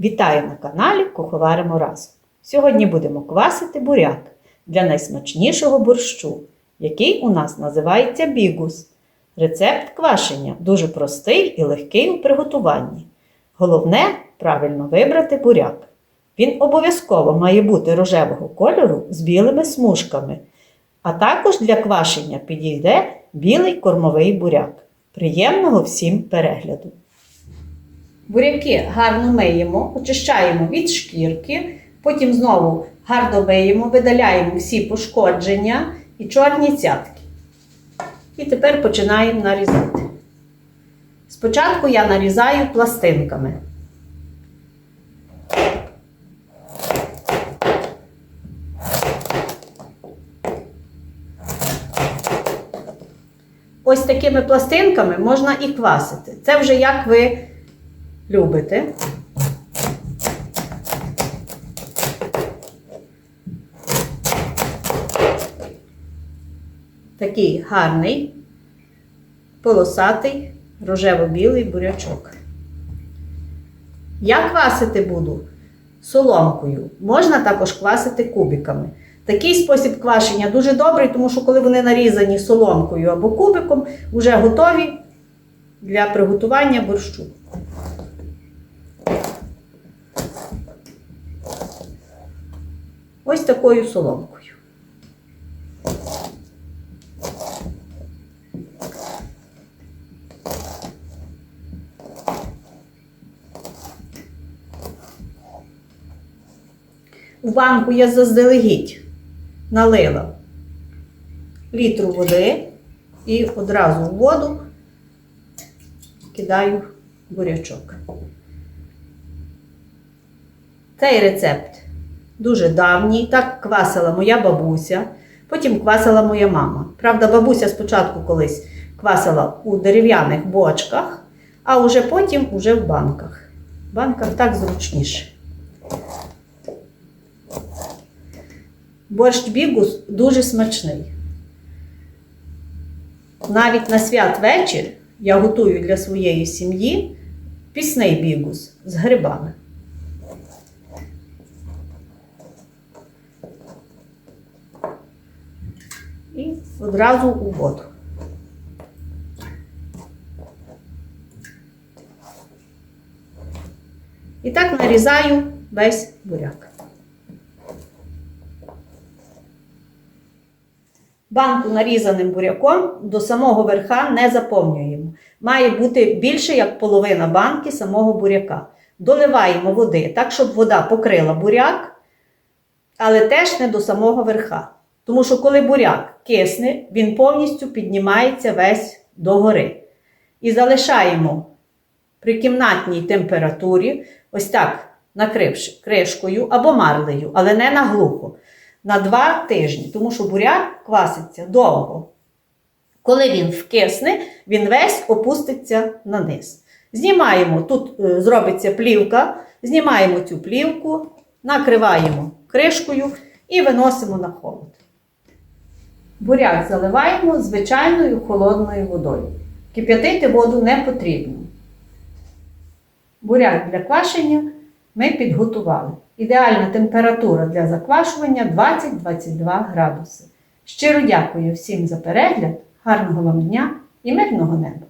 Вітаю на каналі Куховаримо разом. Сьогодні будемо квасити буряк для найсмачнішого борщу, який у нас називається бігус. Рецепт квашення дуже простий і легкий у приготуванні. Головне правильно вибрати буряк. Він обов'язково має бути рожевого кольору з білими смужками, а також для квашення підійде білий кормовий буряк. Приємного всім перегляду! Буряки гарно миємо, очищаємо від шкірки, потім знову гарно миємо, видаляємо всі пошкодження і чорні цятки. І тепер починаємо нарізати. Спочатку я нарізаю пластинками. Ось такими пластинками можна і квасити. Це вже як ви любите. Такий гарний, полосатий, рожево-білий бурячок. Я квасити буду соломкою. Можна також квасити кубиками. Такий спосіб квашення дуже добрий, тому що коли вони нарізані соломкою або кубиком, вже готові для приготування борщу. Ось такою соломкою. В банку я заздалегідь налила літру води і одразу в воду кидаю бурячок. Цей рецепт дуже давній. Так квасила моя бабуся, потім квасила моя мама. Правда, бабуся спочатку колись квасила у дерев'яних бочках, а вже потім уже в банках. В банках так зручніше. Борщ бігус дуже смачний. Навіть на святвечір я готую для своєї сім'ї пісний бігус з грибами. І одразу у воду. І так нарізаю весь буряк. Банку нарізаним буряком до самого верха не заповнюємо. Має бути більше як половина банки самого буряка. Доливаємо води так, щоб вода покрила буряк, але теж не до самого верха. Тому що коли буряк кисне, він повністю піднімається весь догори. І залишаємо при кімнатній температурі, ось так накривши кришкою або марлею, але не наглухо на два тижні, тому що буряк кваситься довго. Коли він вкисне, він весь опуститься на низ. Знімаємо, тут е, зробиться плівка, знімаємо цю плівку, накриваємо кришкою і виносимо на холод. Буряк заливаємо звичайною холодною водою. Кип'ятити воду не потрібно. Буряк для квашення ми підготували. Ідеальна температура для заквашування 20-22 градуси. Щиро дякую всім за перегляд, гарного вам дня і мирного неба!